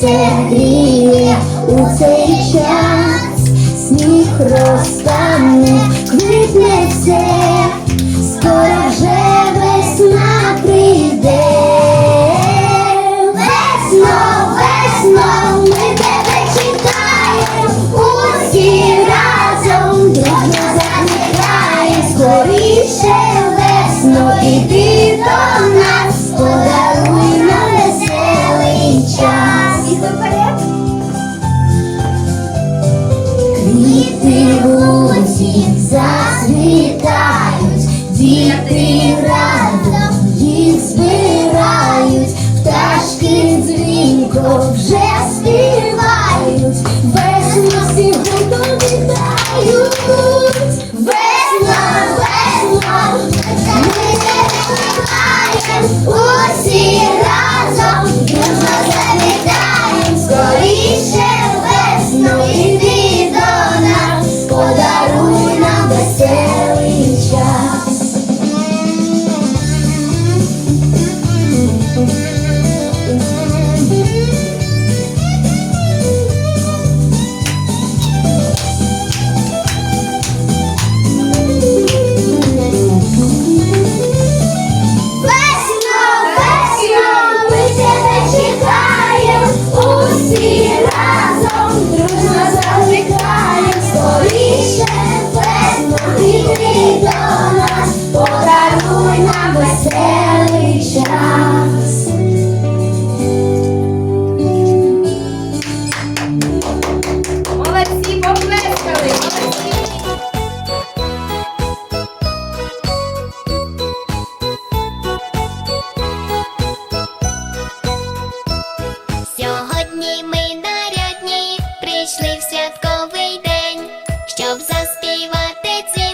Сонце у цей час, сніг роз. всі разом дружно завжикаємо, скоріше весну війни до нас, подаруй нам веселий час. いは鉄也